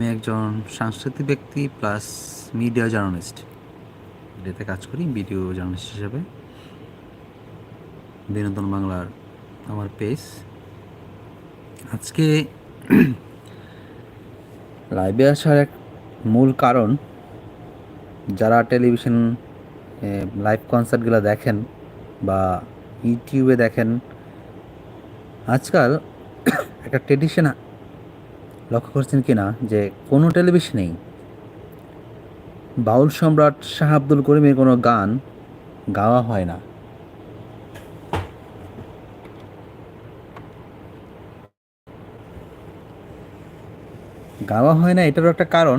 আমি একজন সাংস্কৃতিক ব্যক্তি প্লাস মিডিয়া জার্নালিস্ট। এটাতে কাজ করি, ভিডিও জার্নালিস্ট হিসেবে। বিনোদন বাংলার আমার পেজ। আজকে লাইভে আসার এক মূল কারণ, যারা টেলিভিশন লাইভ কনসার্টগুলো দেখেন বা ইউটিউবে দেখেন, আজকাল একটা ট্রেডিশন লক্ষ্য করছেন কি না যে কোনো টেলিভিশনেই বাউল সম্রাট শাহ আব্দুল করিমের কোনো গান গাওয়া হয় না। গাওয়া হয় না এটারও একটা কারণ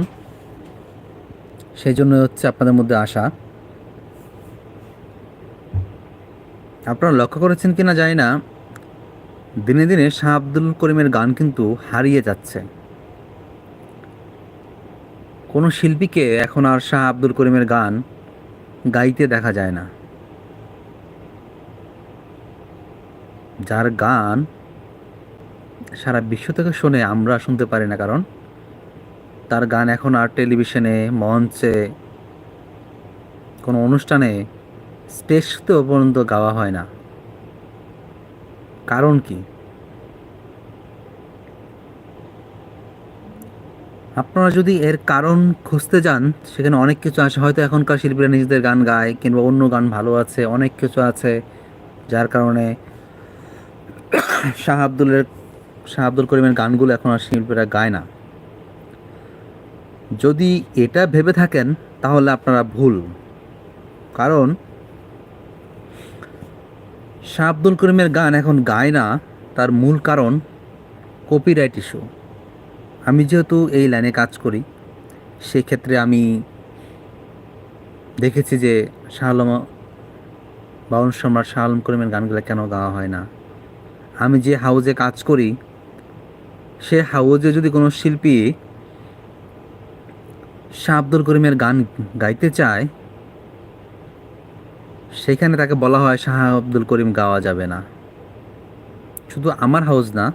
সেই জন্য হচ্ছে আপনাদের মধ্যে আসা আপনারা লক্ষ্য করেছেন কিনা জানি না, দিনে দিনে শাহ আব্দুল করিমের গান কিন্তু হারিয়ে যাচ্ছে। কোনো শিল্পীকে এখন আর শাহ আব্দুল করিমের গান গাইতে দেখা যায় না। যার গান সারা বিশ্ব থেকে শুনে আমরা শুনতে পারি না, কারণ তার গান এখন আর টেলিভিশনে, মঞ্চে, কোনো অনুষ্ঠানে, স্টেজতেও পর্যন্ত গাওয়া হয় না। কারণ কি? আপনারা যদি এর কারণ খুঁজতে যান, সেখানে অনেক কিছু আছে। হয়তো এখনকার শিল্পীরা নিজেদের গান গায়, কিংবা অন্য গান ভালো আছে, অনেক কিছু আছে, যার কারণে শাহ আব্দুলের, শাহ আব্দুল করিমের গানগুলো এখন আর শিল্পীরা গায় না। যদি এটা ভেবে থাকেন, তাহলে আপনারা ভুল। কারণ শাহ আব্দুল করিমের গান এখন গায় না, তার মূল কারণ কপিরাইট ইস্যু আমি যেহেতু এই লাইনে কাজ করি, সেক্ষেত্রে আমি দেখেছি যে শাহ বাউল সম্রাট শাহ আলম করিমের গানগুলো কেন গাওয়া হয় না। আমি যে হাউজে কাজ করি, সে হাউজে যদি কোনো শিল্পী শাহ আব্দুল করিমের গান গাইতে চায়, সেখানে তাকে বলা হয় শাহ আব্দুল করিম গাওয়া যাবে না। শুধু আমার হাউস না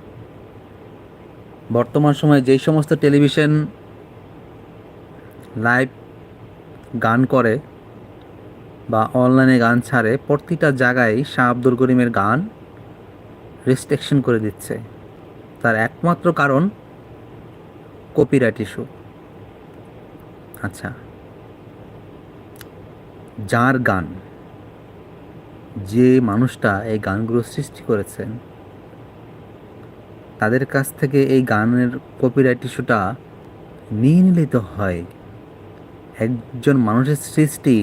বর্তমান সময়ে যেই সমস্ত টেলিভিশন লাইভ গান করে বা অনলাইনে গান ছাড়ে, প্রতিটা জায়গায় শাহ আব্দুল করিমের গান রেস্ট্রিকশন করে দিচ্ছে। তার একমাত্র কারণ কপিরাইট ইস্যু আচ্ছা। যার গান, যে মানুষটা এই গানগুলো সৃষ্টি করেছেন তাদের কাছ থেকে এই গানের কপিরাইট ইস্যুটা নিয়ে নিলে তো হয়। একজন মানুষের সৃষ্টি,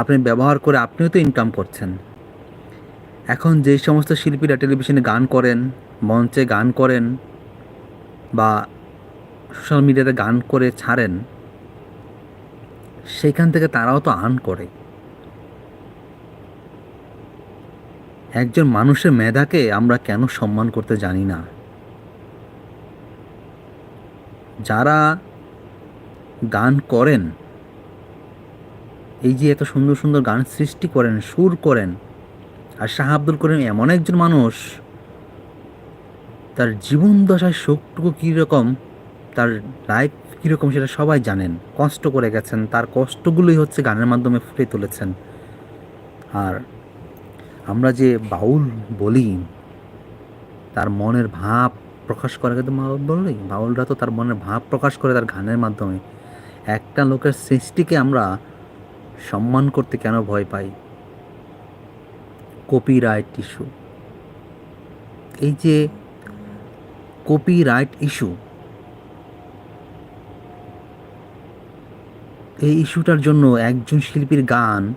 আপনি ব্যবহার করে আপনিও তো ইনকাম করছেন। এখন যে সমস্ত শিল্পীরা টেলিভিশনে গান করেন, মঞ্চে গান করেন, বা সোশ্যাল মিডিয়াতে গান করে ছাড়েন, সেখান থেকে তারাও তো আর্ন করে। একজন মানুষের মেধাকে আমরা কেন সম্মান করতে জানি না? যারা গান করেন, এই যে এত সুন্দর সুন্দর গান সৃষ্টি করেন, সুর করেন, আর শাহ আব্দুল করিম এমন একজন মানুষ, তার জীবন দশায় শোকটুকু কীরকম তার লাইফ কীরকম সেটা সবাই জানেন। কষ্ট করে গেছেন, তার কষ্টগুলোই হচ্ছে গানের মাধ্যমে ফুটে তুলেছেন। আর আমরা যে বাউল বলি, তার মনের ভাব প্রকাশ করে কিন্তু বাউল বললি বাউলরা তো তার মনের ভাব প্রকাশ করে তার গানের মাধ্যমে। একটা লোকের সৃষ্টিকে আমরা সম্মান করতে কেন ভয় পাই? কপিরাইট ইস্যু এই যে কপিরাইট ইস্যু এই ইস্যুটার জন্য একজন শিল্পীর গান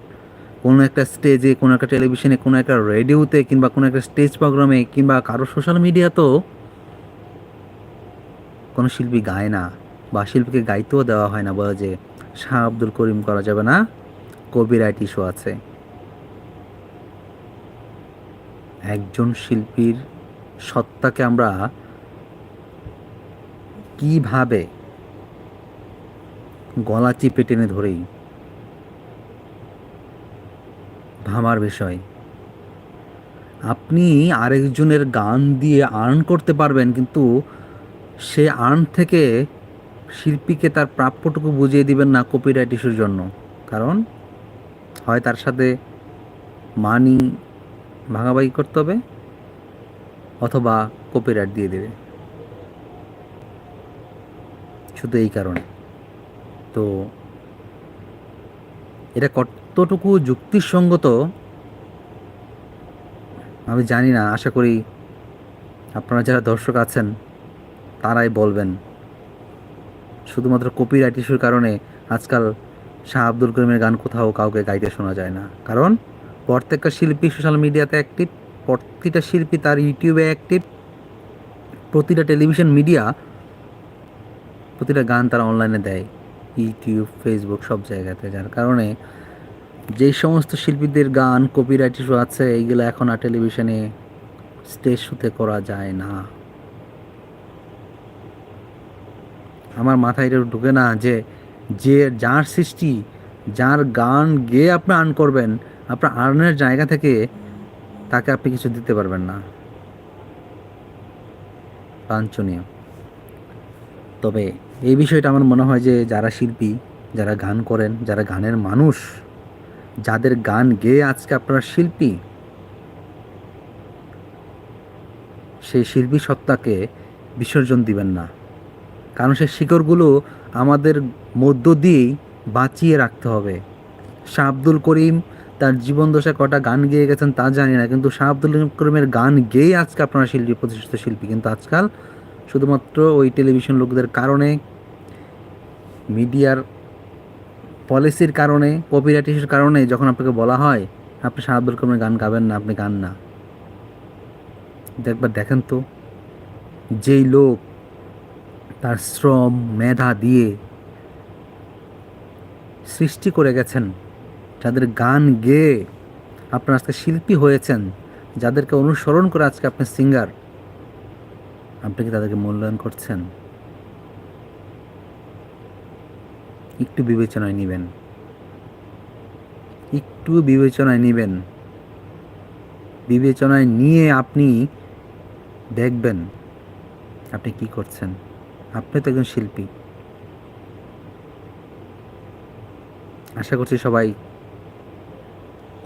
কোনো একটা স্টেজে কোনো একটা টেলিভিশনে কোনো একটা রেডিওতে কিংবা কোনো একটা স্টেজ প্রোগ্রামে কিংবা কারও সোশ্যাল মিডিয়াতেও কোনো শিল্পী গায় না বা শিল্পীকে গাইতেও দেওয়া হয় না বলে যে শাহ আব্দুল করিম করা যাবে না কপিরাইট ইস্যু আছে। একজন শিল্পীর সত্তাকে আমরা কীভাবে গলা চিপে টেনে ধরেই ভাবার বিষয়। আপনি আরেকজনের গান দিয়ে আর্ন করতে পারবেন, কিন্তু সে আর্ন থেকে শিল্পীকে তার প্রাপ্যটুকু বুঝিয়ে দিবেন না কপিরাইট ইস্যুর জন্য। কারণ হয় তার সাথে মানি ভাগাভাগি করতে হবে, অথবা কপিরাইট দিয়ে দেবে। শুধু এই কারণে। তো এটা কতটুকু যুক্তিসঙ্গত, আমি জানি না, আশা করি আপনারা যারা দর্শক আছেন, তারাই বলবেন। শুধুমাত্র কপিরাইট ইস্যুর কারণে আজকাল শাহ আব্দুল করিমের গান কোথাও কাউকে গাইতে শোনা যায় না। কারণ, প্রত্যেকটা শিল্পী সোশ্যাল মিডিয়াতে অ্যাক্টিভ প্রতিটা শিল্পী তার ইউটিউবে অ্যাক্টিভ প্রতিটা টেলিভিশন মিডিয়া প্রতিটা গান তারা অনলাইনে দেয়। ইউটিউব ফেসবুক সব জায়গাতে। যার কারণে যেই সমস্ত শিল্পীদের গান কপিরাইট ইস্যু আছে, এইগুলো এখন আর টেলিভিশনে স্টেজ শুতে করা যায় না। আমার মাথায় এটা ঢুকে না যে যে যার সৃষ্টি, যার গান গেয়ে আপনি আর্ন করবেন, আপনার আর্নের জায়গা থেকে তাকে আপনি কিছু দিতে পারবেন না। বাঞ্ছনীয়। তবে এই বিষয়টা আমার মনে হয় যে, যারা শিল্পী, যারা গান করেন, যারা গানের মানুষ যাদের গান গেয়ে আজকে আপনারা শিল্পী, সেই শিল্পী সত্তাকে বিসর্জন দিবেন না। কারণ সেই শিকড়গুলো আমাদের মধ্য দিয়েই বাঁচিয়ে রাখতে হবে। শাহ আব্দুল করিম তার জীবন দশা কটা গান গেয়ে গেছেন তা জানি না, কিন্তু শাহ আব্দুল করিমের গান গেয়ে আজকে আপনারা শিল্পী, প্রতিষ্ঠিত শিল্পী। কিন্তু আজকাল শুধুমাত্র ওই টেলিভিশন লোকদের কারণে মিডিয়ার পলিসির কারণে কপিরাইট কারণে যখন আপনাকে বলা হয়, আপনি শাহ আব্দুল গান গাবেন না, আপনি গান না। একবার দেখেন তো, যেই লোক তার শ্রম মেধা দিয়ে সৃষ্টি করে গেছেন, যাদের গান গেয়ে আপনার আজকে শিল্পী হয়েছেন, যাদেরকে অনুসরণ করে আজকে আপনি সিঙ্গার আপনি কি তাদেরকে মূল্যায়ন করছেন? একটু বিবেচনায় নেবেন। একটু বিবেচনায় নেবেন। বিবেচনায় নিয়ে আপনি দেখবেন আপনি কি করছেন। আপনি তো একজন শিল্পী। আশা করছি সবাই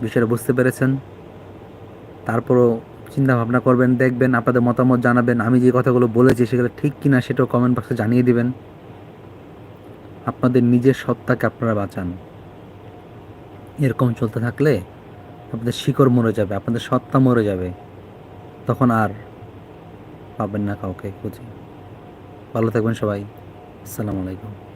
বিষয়টা বুঝতে পেরেছেন। তারপরও চিন্তা ভাবনা করবেন, দেখবেন, আপনাদের মতামত জানাবেন। আমি যে কথাগুলো বলেছি সেগুলো ঠিক কিনা সেটাও কমেন্ট বক্সে জানিয়ে দিবেন। আপনাদের নিজের সত্তাকে আপনারা বাঁচান। এরকম চলতে থাকলে আপনাদের শিকড় মরে যাবে, আপনাদের সত্তা মরে যাবে। তখন আর পাবেন না কাউকে খুঁজে। ভালো থাকবেন সবাই। আসসালামু আলাইকুম।